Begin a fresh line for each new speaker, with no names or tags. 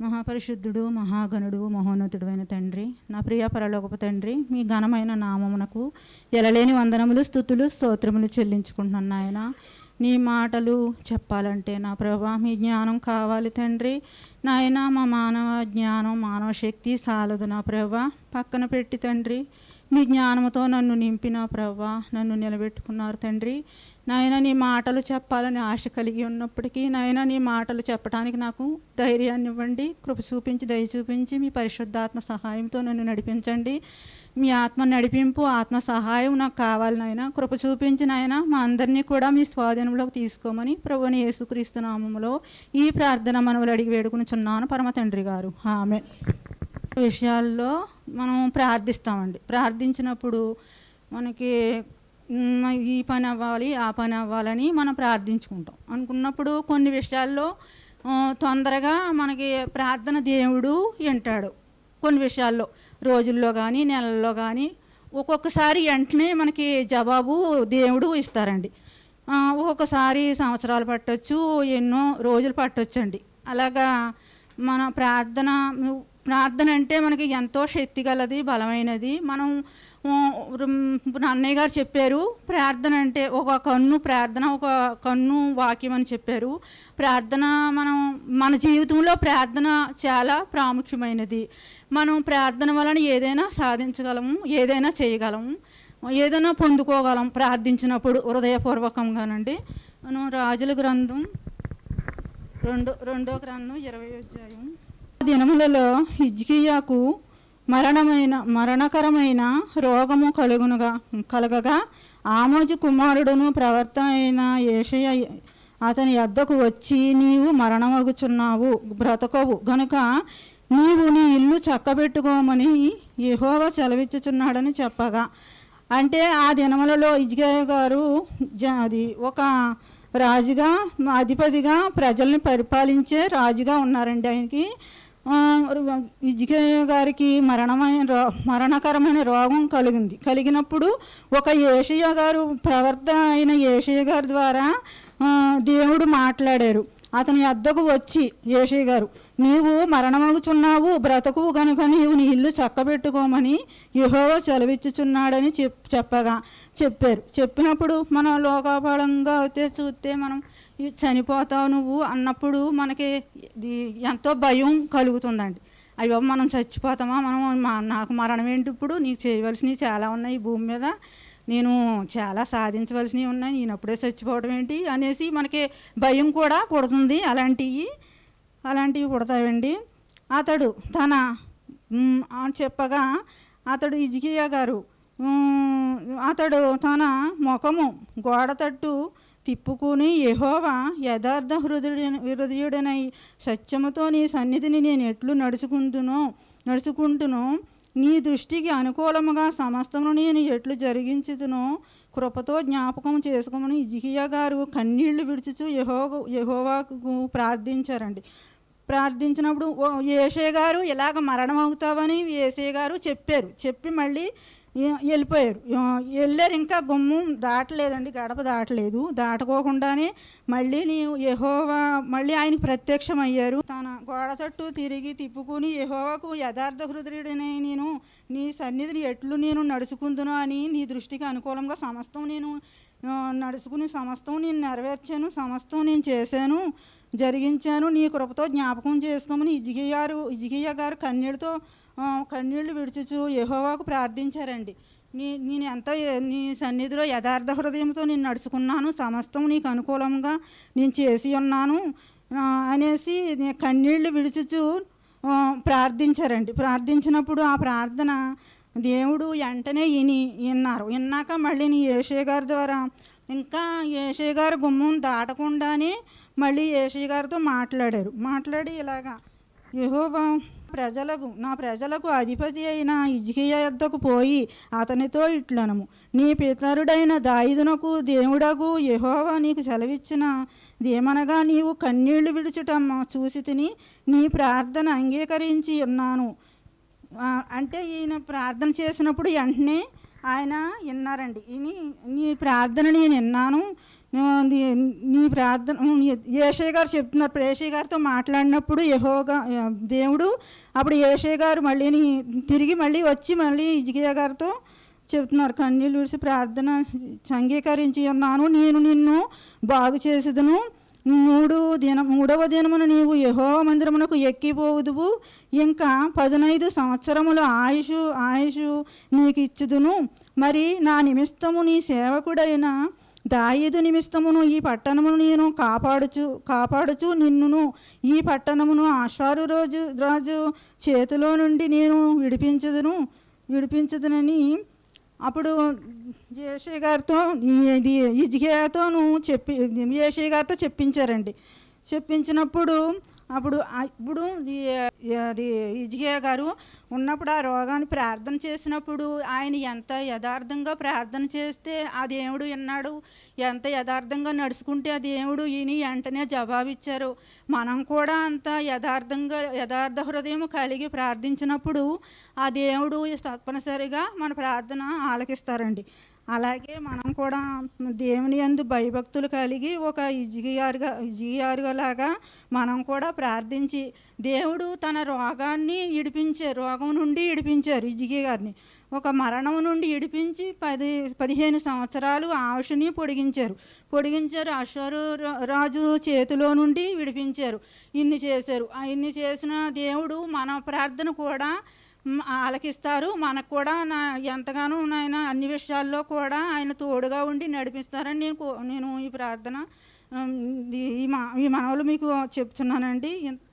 మహాపరిశుద్ధుడు మహాగణుడు మహోన్నతుడు అయిన తండ్రి నా ప్రియ పరలోకపు తండ్రి మీ ఘనమైన నామమునకు ఎలలేని వందనములు స్థుతులు స్తోత్రములు చెల్లించుకుంటున్నాను నాయన. నీ మాటలు చెప్పాలంటే నా ప్రభా మీ జ్ఞానం కావాలి తండ్రి. నాయన మా మానవ జ్ఞానం మానవ శక్తి సాలదు నా ప్రభా. పక్కన పెట్టి తండ్రి మీ జ్ఞానముతో నన్ను నింపిన ప్రభా నన్ను నిలబెట్టుకున్నారు తండ్రి. నాయన నీ మాటలు చెప్పాలని ఆశ కలిగి ఉన్నప్పటికీ నాయన నీ మాటలు చెప్పడానికి నాకు ధైర్యాన్ని ఇవ్వండి కృప చూపించి దయ చూపించి మీ పరిశుద్ధాత్మ సహాయంతో నన్ను నడిపించండి. మీ ఆత్మ నడిపింపు ఆత్మ సహాయం నాకు కావాలి నాయన. కృప చూపించి నాయన మా అందరినీ కూడా మీ స్వాధీనంలోకి తీసుకోమని ప్రభుని యేసుక్రీస్తు నామములో ఈ ప్రార్థన మనవులు అడిగి వేడుకునిచున్నాను. పరమ తండ్రి గారు. ఆమె విషయాల్లో మనం ప్రార్థిస్తామండి. ప్రార్థించినప్పుడు మనకి ఈ పని అవ్వాలి ఆ పని అవ్వాలని మనం ప్రార్థించుకుంటాం. అనుకున్నప్పుడు కొన్ని విషయాల్లో తొందరగా మనకి ప్రార్థన దేవుడు వింటాడు. కొన్ని విషయాల్లో రోజుల్లో కానీ నెలల్లో కానీ ఒక్కొక్కసారి వెంటనే మనకి జవాబు దేవుడు ఇస్తారండి. ఒక్కొక్కసారి సంవత్సరాలు పట్టొచ్చు ఎన్నో రోజులు పట్టొచ్చండి. అలాగా మన ప్రార్థన ప్రార్థన అంటే మనకి ఎంతో శక్తి గలది బలమైనది. మనం అన్నయ్య గారు చెప్పారు ప్రార్థన అంటే ఒక కన్ను ప్రార్థన ఒక కన్ను వాక్యం అని చెప్పారు. ప్రార్థన మనం మన జీవితంలో ప్రార్థన చాలా ప్రాముఖ్యమైనది. మనం ప్రార్థన వలన ఏదైనా సాధించగలము ఏదైనా చేయగలము ఏదైనా పొందుకోగలం ప్రార్థించినప్పుడు హృదయపూర్వకంగానండి. మనం రాజుల గ్రంథం రెండు రెండో గ్రంథం ఇరవై అధ్యాయం. ఆ దినములలో హిజ్కియాకు మరణమైన మరణకరమైన రోగము కలుగునుగా కలగగా ఆమోజు కుమారుడును ప్రవర్తన అయిన ఏషయ అతని వద్దకు వచ్చి నీవు మరణమగుచున్నావు బ్రతకవు. గనుక నీవు నీ ఇల్లు చక్కబెట్టుకోమని యెహోవా సెలవిచ్చుచున్నాడని చెప్పగా. అంటే ఆ దినములలో ఇజ్గాయ గారు జ- అది ఒక రాజుగా అధిపతిగా ప్రజల్ని పరిపాలించే రాజుగా ఉన్నారండి ఆయనకి. విజయ గారికి మరణమైన రో మరణకరమైన రోగం కలిగింది. కలిగినప్పుడు ఒక ఏషయ్య గారు ప్రవర్త అయిన ఏషయ్య గారి ద్వారా దేవుడు మాట్లాడారు అతని అద్దకు వచ్చి ఏషయ్య గారు నీవు మరణమగుచున్నావు బ్రతకు గనుక నీవు నీ ఇల్లు చక్కబెట్టుకోమని యెహోవా సెలవిచ్చుచున్నాడని చెప్ చెప్పగా చెప్పారు. చెప్పినప్పుడు మనం లోకాపాలంగా అయితే చూస్తే మనం చనిపోతావు నువ్వు అన్నప్పుడు మనకి ఎంతో భయం కలుగుతుందండి. అయ్యో మనం చచ్చిపోతామా? మనం నాకు మరణం ఏంటి ఇప్పుడు? నీకు చేయవలసినవి చాలా ఉన్నాయి ఈ భూమి మీద. నేను చాలా సాధించవలసినవి ఉన్నాయి. నేను అప్పుడే చచ్చిపోవడం ఏంటి? అనేసి మనకి భయం కూడా పుడుతుంది అలాంటివి అలాంటివి పుడతాయండి అతడు తన అని చెప్పగా అతడు ఇజికియా గారు అతడు తన ముఖము గోడ తట్టు తిప్పుకుని యహోవా యథార్థ హృదయుడ హృదయుడనై సత్యముతో నీ సన్నిధిని నేను ఎట్లు నడుచుకుంటునో నడుచుకుంటునో నీ దృష్టికి అనుకూలముగా సమస్తమును నేను ఎట్లు జరిగించుతునో కృపతో జ్ఞాపకం చేసుకోమని ఇజికియా గారు కన్నీళ్ళు విడిచుచు యహో యహోవాకు ప్రార్థించారండి. ప్రార్థించినప్పుడు ఓ ఏసే గారు ఇలాగ మరణం అవుతావని ఏసే గారు చెప్పారు. చెప్పి మళ్ళీ వెళ్ళిపోయారు. వెళ్ళారు. ఇంకా గుమ్మం దాటలేదండి. గడప దాటలేదు. దాటుకోకుండానే మళ్ళీ నీవు యహోవా మళ్ళీ ఆయనకి ప్రత్యక్షం అయ్యారు తన గోడ తట్టు తిరిగి తిప్పుకుని యహోవాకు యథార్థ హృదయుడిని నేను నీ సన్నిధిని ఎట్లు నేను నడుచుకుందును అని నీ దృష్టికి అనుకూలంగా సమస్తం నేను నడుచుకుని సమస్తం నేను నెరవేర్చాను. సమస్తం నేను చేశాను. జరిగించాను. నీ కృపతో జ్ఞాపకం చేసుకోమని ఇజిగియ గారు ఇజిగియ గారు కన్నీళ్ళతో కన్నీళ్ళు కన్నీళ్ళు విడుచుచు ప్రార్థించారండి. నీ నేను ఎంతో నీ సన్నిధిలో యథార్థ హృదయంతో నేను నడుచుకున్నాను సమస్తం నీకు అనుకూలంగా నేను చేసి ఉన్నాను అనేసి కన్నీళ్ళు కన్నీళ్ళు ప్రార్థించారండి. ప్రార్థించినప్పుడు ఆ ప్రార్థన దేవుడు వెంటనే విని విన్నారు. విన్నాక మళ్ళీ నీ యేషే గారి ద్వారా ఇంకా ఏసీ గారు గుమ్మం దాటకుండానే మళ్ళీ ఏసీ గారితో మాట్లాడారు. మాట్లాడి ఇలాగా యహోబా ప్రజలకు నా ప్రజలకు అధిపతి అయిన ఇజ్కియా యొద్దకు పోయి అతనితో ఇట్లనము. నీ పితరుడైన దాయిదునకు దేవుడకు యహోవా నీకు సెలవిచ్చిన దేమనగా నీవు కన్నీళ్ళు విడుచుటమ్మ చూసి తిని నీ ప్రార్థన అంగీకరించి ఉన్నాను. అంటే ఈయన ప్రార్థన చేసినప్పుడు వెంటనే ఆయన విన్నారండి. నీ నీ ప్రార్థన నేను విన్నాను. నీ- ప్రార్థన ఏషయ్య గారు చెప్తున్నారు ప్రేషయ్య గారితో మాట్లాడినప్పుడు యెహోగా దేవుడు అప్పుడు ఏషయ్య గారు మళ్ళీ తిరిగి మళ్ళీ వచ్చి మళ్ళీ ఇజిగయ్య గారితో చెప్తున్నారు. కన్నీళ్ళు విడిచి ప్రార్థన అంగీకరించి ఉన్నాను. నేను నిన్ను బాగు చేసేదను. మూడు దిన మూడవ దినమున నీవు యహో మందిరమునకు ఎక్కిపోవుదువు. ఇంకా పదునైదు సంవత్సరముల ఆయుషు ఆయుషు నీకు ఇచ్చుదును మరి నా నిమిత్తము నీ సేవకుడైన దాయిదు నిమిత్తమును ఈ పట్టణమును నేను కాపాడుచు కాపాడుచు నిన్నును. ఈ పట్టణమును ఆశ్వారు రోజు రాజు చేతిలో నుండి నేను విడిపించదును విడిపించదునని అప్పుడు ఏషయ్య గారితో ఈ- ఇది చెప్పి ఏషయ్య గారితో చెప్పించారండి. చెప్పించినప్పుడు అప్పుడు ఇప్పుడు అది ఇజ్గియా గారు ఉన్నప్పుడు ఆ రోగాన్ని ప్రార్థన చేసినప్పుడు ఆయన ఎంత యథార్థంగా ప్రార్థన చేస్తే ఆ దేవుడు విన్నాడు. ఎంత యథార్థంగా నడుచుకుంటే ఆ దేవుడు ఈయన వెంటనే జవాబిచ్చారు. మనం కూడా అంత యథార్థంగా యథార్థ హృదయం కలిగి ప్రార్థించినప్పుడు ఆ దేవుడు తప్పనిసరిగా మన ప్రార్థన ఆలకిస్తారండి. అలాగే మనం కూడా దేవుని యందు భయభక్తులు కలిగి ఒక ఇజిగియారుగా ఇజిగియారుగా లాగా మనం కూడా ప్రార్థించి దేవుడు తన రోగాన్ని ఇడిపించే రోగం నుండి ఇడిపించారు ఇజిగి గారిని. ఒక మరణం నుండి ఇడిపించి పది పదిహేను సంవత్సరాలు ఆవుషని పొడిగించారు. పొడిగించారు అశ్వరు రాజు చేతిలో నుండి విడిపించారు. ఇన్ని చేశారు. ఆ ఇన్ని చేసిన దేవుడు మన ప్రార్థన కూడా ఆలకిస్తారు. మనకు కూడా నా ఎంతగానో ఆయన అన్ని విషయాల్లో కూడా ఆయన తోడుగా ఉండి నడిపిస్తారని నేను నేను ఈ ప్రార్థన ఈ మా ఈ మనవలు మీకు చెప్తున్నానండి.